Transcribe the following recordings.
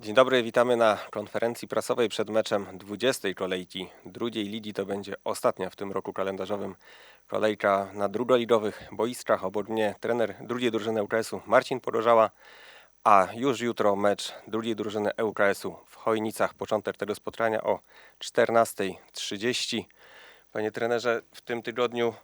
Dzień dobry, witamy na konferencji prasowej przed meczem 20. kolejki drugiej ligi. To będzie ostatnia w tym roku kalendarzowym kolejka na drugoligowych boiskach. Obok mnie trener drugiej drużyny ŁKS-u Marcin Porożała, a już jutro mecz drugiej drużyny ŁKS-u w Chojnicach. Początek tego spotkania o 14.30. Panie trenerze, w tym tygodniu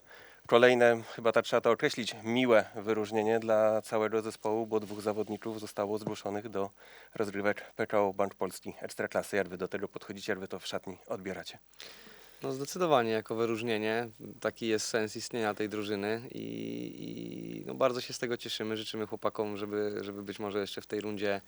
kolejne, chyba tak trzeba to określić, miłe wyróżnienie dla całego zespołu, bo dwóch zawodników zostało zgłoszonych do rozgrywek PKO Bank Polski Ekstraklasy. Jak wy do tego podchodzicie, jak wy to w szatni odbieracie? No zdecydowanie jako wyróżnienie. Taki jest sens istnienia tej drużyny i, i no bardzo się z tego cieszymy. Życzymy chłopakom, żeby, żeby być może jeszcze w tej rundzie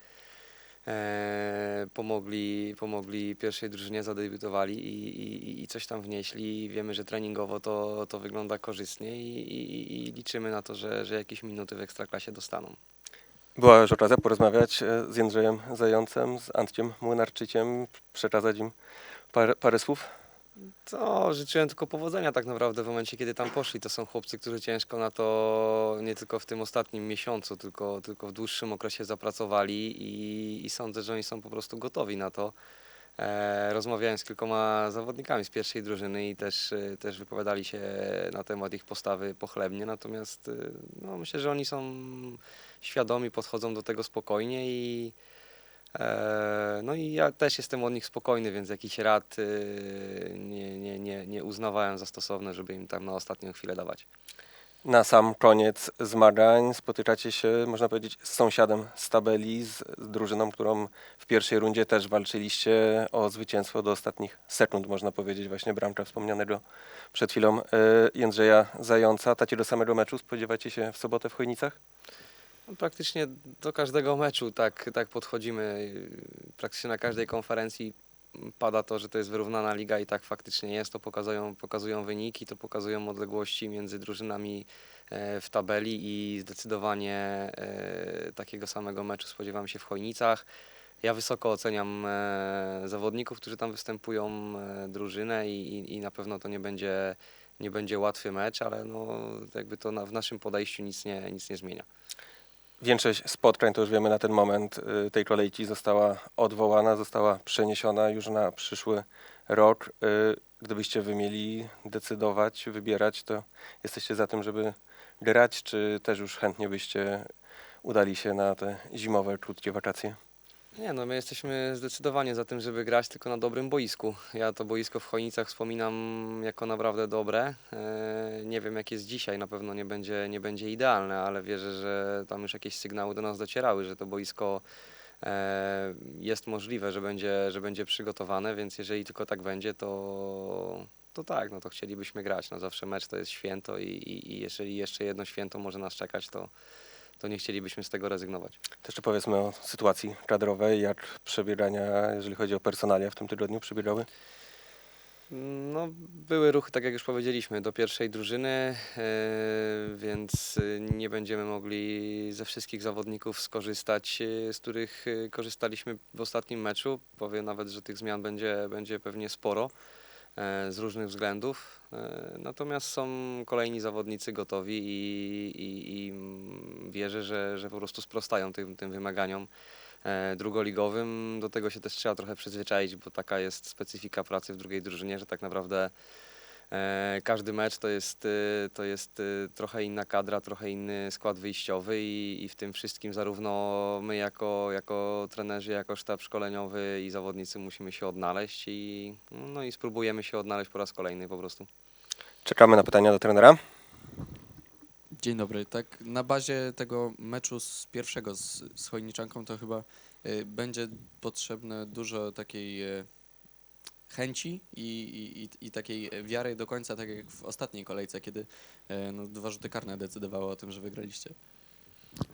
e, pomogli, pomogli pierwszej drużynie, zadebiutowali i, i, i coś tam wnieśli. Wiemy, że treningowo to, to wygląda korzystnie i, i, i liczymy na to, że, że jakieś minuty w Ekstraklasie dostaną. Była już okazja porozmawiać e, z Jędrzejem Zającem, z Antciem Młynarczyciem, przekazać im parę, parę słów? To życzyłem tylko powodzenia tak naprawdę w momencie, kiedy tam poszli. To są chłopcy, którzy ciężko na to nie tylko w tym ostatnim miesiącu, tylko, tylko w dłuższym okresie zapracowali i, i sądzę, że oni są po prostu gotowi na to. E, rozmawiałem z kilkoma zawodnikami z pierwszej drużyny i też, e, też wypowiadali się na temat ich postawy pochlebnie, natomiast e, no, myślę, że oni są świadomi, podchodzą do tego spokojnie i No i ja też jestem od nich spokojny, więc jakichś rad y, nie, nie, nie, nie uznawałem za stosowne, żeby im tam na ostatnią chwilę dawać. Na sam koniec zmagań spotykacie się, można powiedzieć, z sąsiadem z tabeli, z, drużyną, którą w pierwszej rundzie też walczyliście o zwycięstwo do ostatnich sekund, można powiedzieć, właśnie bramka wspomnianego przed chwilą e, Jędrzeja Zająca. Takiego samego meczu spodziewacie się w sobotę w Chojnicach? No, praktycznie do każdego meczu tak, tak podchodzimy. Praktycznie na każdej konferencji pada to, że to jest wyrównana liga i tak faktycznie jest. To pokazują, pokazują wyniki, to pokazują odległości między drużynami e, w tabeli i zdecydowanie e, takiego samego meczu spodziewam się w Chojnicach. Ja wysoko oceniam e, zawodników, którzy tam występują, drużynę i, i, i na pewno to nie będzie, nie będzie łatwy mecz, ale no, jakby to na, w naszym podejściu nic nie, nic nie zmienia. Większość spotkań, to już wiemy na ten moment, y, tej kolejki została odwołana, została przeniesiona już na przyszły rok. Y, Gdybyście wy mieli decydować, wybierać, to jesteście za tym, żeby grać, czy też już chętnie byście udali się na te zimowe, krótkie wakacje? Nie, no my jesteśmy zdecydowanie za tym, żeby grać tylko na dobrym boisku. Ja to boisko w Chojnicach wspominam jako naprawdę dobre. E, Nie wiem jak jest dzisiaj, na pewno nie będzie, nie będzie idealne, ale wierzę, że tam już jakieś sygnały do nas docierały, że to boisko e, jest możliwe, że będzie, że będzie przygotowane, więc jeżeli tylko tak będzie, to, to tak, no to chcielibyśmy grać. No zawsze mecz to jest święto i, i, i jeżeli jeszcze jedno święto może nas czekać, to, to nie chcielibyśmy z tego rezygnować. To jeszcze powiedzmy o sytuacji kadrowej, jak przebiegania, jeżeli chodzi o personalia w tym tygodniu przebiegały? No, były ruchy, tak jak już powiedzieliśmy, do pierwszej drużyny, e, więc nie będziemy mogli ze wszystkich zawodników skorzystać, e, z których e, korzystaliśmy w ostatnim meczu. Powiem nawet, że tych zmian będzie, będzie pewnie sporo z różnych względów. E, Natomiast są kolejni zawodnicy gotowi i, i, i wierzę, że, że po prostu sprostają tym, tym wymaganiom e, drugoligowym. Do tego się też trzeba trochę przyzwyczaić, bo taka jest specyfika pracy w drugiej drużynie, że tak naprawdę e, każdy mecz to jest, e, to jest e, trochę inna kadra, trochę inny skład wyjściowy i, i w tym wszystkim zarówno my jako, jako trenerzy, jako sztab szkoleniowy i zawodnicy musimy się odnaleźć i, no i spróbujemy się odnaleźć po raz kolejny po prostu. Czekamy na pytania do trenera. Dzień dobry. Tak na bazie tego meczu z pierwszego z, z Chojniczanką to chyba y, będzie potrzebne dużo takiej y, chęci i, i, i- takiej wiary do końca, tak jak w ostatniej kolejce, kiedy y, no, dwa rzuty karne decydowały o tym, że wygraliście.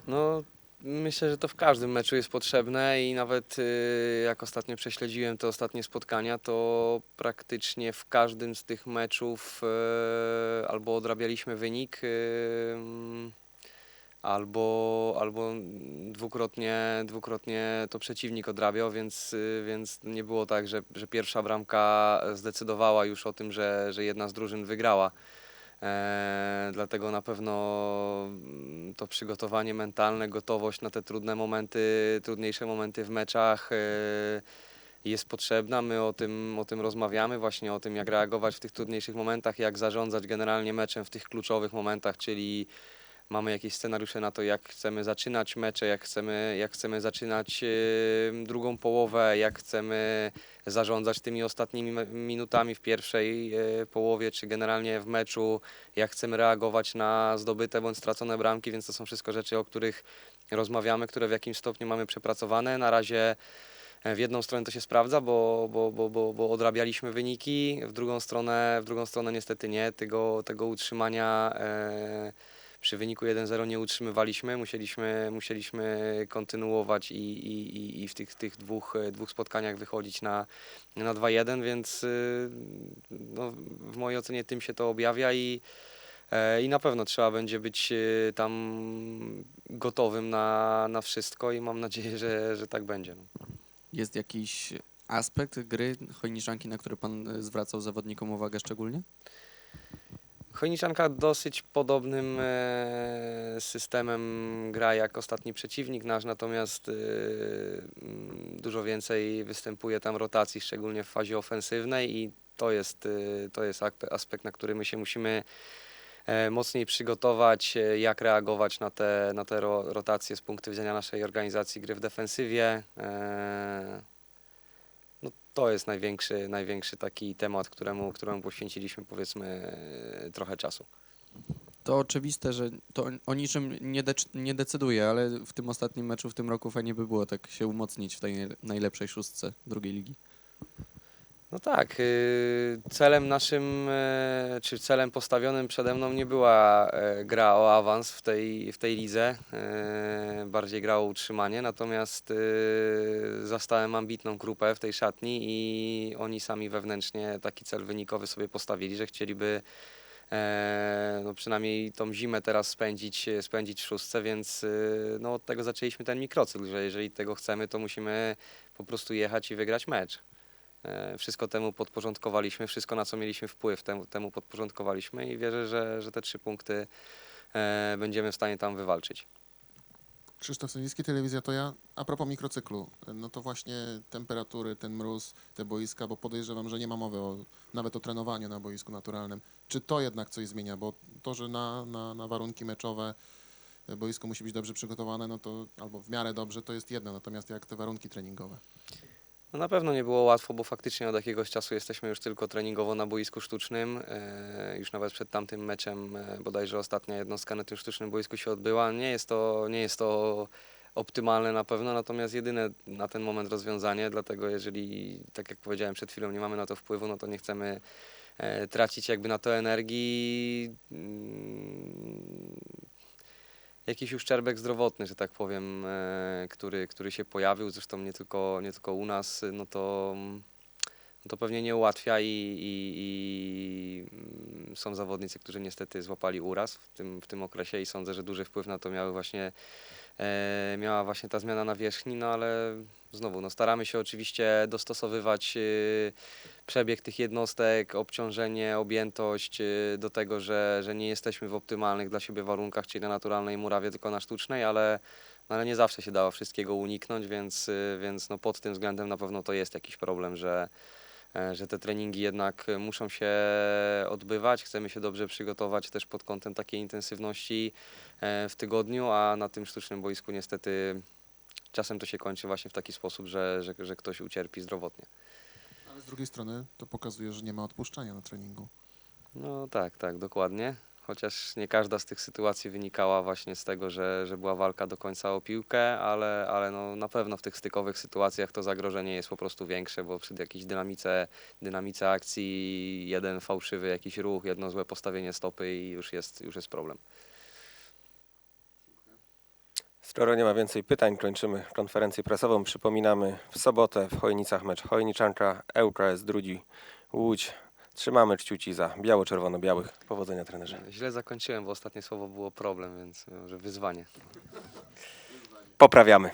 No, myślę, że to w każdym meczu jest potrzebne i nawet y, jak ostatnio prześledziłem te ostatnie spotkania, to praktycznie w każdym z tych meczów y, albo odrabialiśmy wynik, y, albo, albo dwukrotnie, dwukrotnie to przeciwnik odrabiał, więc, y, więc nie było tak, że, że pierwsza bramka zdecydowała już o tym, że, że jedna z drużyn wygrała. E, dlatego na pewno mm, to przygotowanie mentalne, gotowość na te trudne momenty, trudniejsze momenty w meczach e, jest potrzebna. My o tym, o tym rozmawiamy, właśnie o tym, jak reagować w tych trudniejszych momentach, jak zarządzać generalnie meczem w tych kluczowych momentach, czyli mamy jakieś scenariusze na to, jak chcemy zaczynać mecze, jak chcemy, jak chcemy zaczynać e, drugą połowę, jak chcemy zarządzać tymi ostatnimi minutami w pierwszej e, połowie, czy generalnie w meczu, jak chcemy reagować na zdobyte bądź stracone bramki, więc to są wszystko rzeczy, o których rozmawiamy, które w jakimś stopniu mamy przepracowane. Na razie e, w jedną stronę to się sprawdza, bo, bo, bo, bo, bo odrabialiśmy wyniki, w drugą stronę, w drugą stronę niestety nie. Tego, tego utrzymania e, przy wyniku 1-0 nie utrzymywaliśmy, musieliśmy, musieliśmy kontynuować i, i, i- w tych, tych dwóch, e, dwóch spotkaniach wychodzić na, na 2-1, więc y, no, w mojej ocenie tym się to objawia i, e, i na pewno trzeba będzie być y, tam gotowym na, na wszystko i mam nadzieję, że, że tak będzie. No. Jest jakiś aspekt gry Chojniczanki, na który pan e, zwracał zawodnikom uwagę szczególnie? Chojniczanka dosyć podobnym e, systemem gra jak ostatni przeciwnik nasz, natomiast e, mm, dużo więcej występuje tam rotacji, szczególnie w fazie ofensywnej i to jest, e, to jest aspekt, na który my się musimy mocniej przygotować, jak reagować na te, na te ro, rotacje z punktu widzenia naszej organizacji gry w defensywie. To jest największy, największy taki temat, któremu, któremu poświęciliśmy powiedzmy trochę czasu. To oczywiste, że to o- niczym nie, dec- nie decyduje, ale w tym ostatnim meczu w tym roku fajnie by było tak się umocnić w tej najle- najlepszej szóstce drugiej ligi. No tak, y, celem naszym, e, czy celem postawionym przede mną nie była e, gra o awans w tej, w tej lidze, e, bardziej gra o utrzymanie, natomiast zastałem ambitną grupę w tej szatni i oni sami wewnętrznie taki cel wynikowy sobie postawili, że chcieliby no przynajmniej tą zimę teraz spędzić, spędzić w szóstce, więc no od tego zaczęliśmy ten mikrocykl, że jeżeli tego chcemy, to musimy po prostu jechać i wygrać mecz. E, Wszystko temu podporządkowaliśmy, wszystko na co mieliśmy wpływ, temu, temu podporządkowaliśmy i wierzę, że, że te trzy punkty e, będziemy w stanie tam wywalczyć. Krzysztof Sędziński, Telewizja to ja. A propos mikrocyklu, no to właśnie temperatury, ten mróz, te boiska, bo podejrzewam, że nie ma mowy o, nawet o trenowaniu na boisku naturalnym. Czy to jednak coś zmienia? Bo to, że na, na, na warunki meczowe e, boisko musi być dobrze przygotowane, no to albo w miarę dobrze, to jest jedno, natomiast jak te warunki treningowe? No na pewno nie było łatwo, bo faktycznie od jakiegoś czasu jesteśmy już tylko treningowo na boisku sztucznym. E, już nawet przed tamtym meczem, e, bodajże ostatnia jednostka na tym sztucznym boisku się odbyła. Nie jest to, nie jest to optymalne na pewno, natomiast jedyne na ten moment rozwiązanie, dlatego jeżeli, tak jak powiedziałem przed chwilą, nie mamy na to wpływu, no to nie chcemy e, tracić jakby na to energii. Jakiś uszczerbek zdrowotny, że tak powiem, e, który, który się pojawił, zresztą nie tylko, nie tylko u nas, no to, no to pewnie nie ułatwia i, i, i mm, są zawodnicy, którzy niestety złapali uraz w tym, w tym okresie i sądzę, że duży wpływ na to miały właśnie, e, miała właśnie ta zmiana nawierzchni, no ale znowu, no staramy się oczywiście dostosowywać e, przebieg tych jednostek, obciążenie, objętość y, do tego, że, że nie jesteśmy w optymalnych dla siebie warunkach, czyli na naturalnej murawie, tylko na sztucznej, ale, no ale nie zawsze się dało wszystkiego uniknąć, więc, y, więc no pod tym względem na pewno to jest jakiś problem, że, e, że te treningi jednak muszą się odbywać. Chcemy się dobrze przygotować też pod kątem takiej intensywności e, w tygodniu, a na tym sztucznym boisku niestety czasem to się kończy właśnie w taki sposób, że, że, że ktoś ucierpi zdrowotnie. Ale z drugiej strony to pokazuje, że nie ma odpuszczania na treningu. No tak, tak, dokładnie. Chociaż nie każda z tych sytuacji wynikała właśnie z tego, że, że była walka do końca o piłkę, ale, ale no, na pewno w tych stykowych sytuacjach to zagrożenie jest po prostu większe, bo przy jakiejś dynamice, dynamice akcji jeden fałszywy jakiś ruch, jedno złe postawienie stopy i już jest, już jest problem. Skoro nie ma więcej pytań, kończymy konferencję prasową. Przypominamy w sobotę w Chojnicach mecz Chojniczanka, ŁKS Drudzi, Łódź. Trzymamy kciuki za biało-czerwono-białych. Powodzenia trenerze. Źle zakończyłem, bo ostatnie słowo było problem, więc może wyzwanie. Poprawiamy.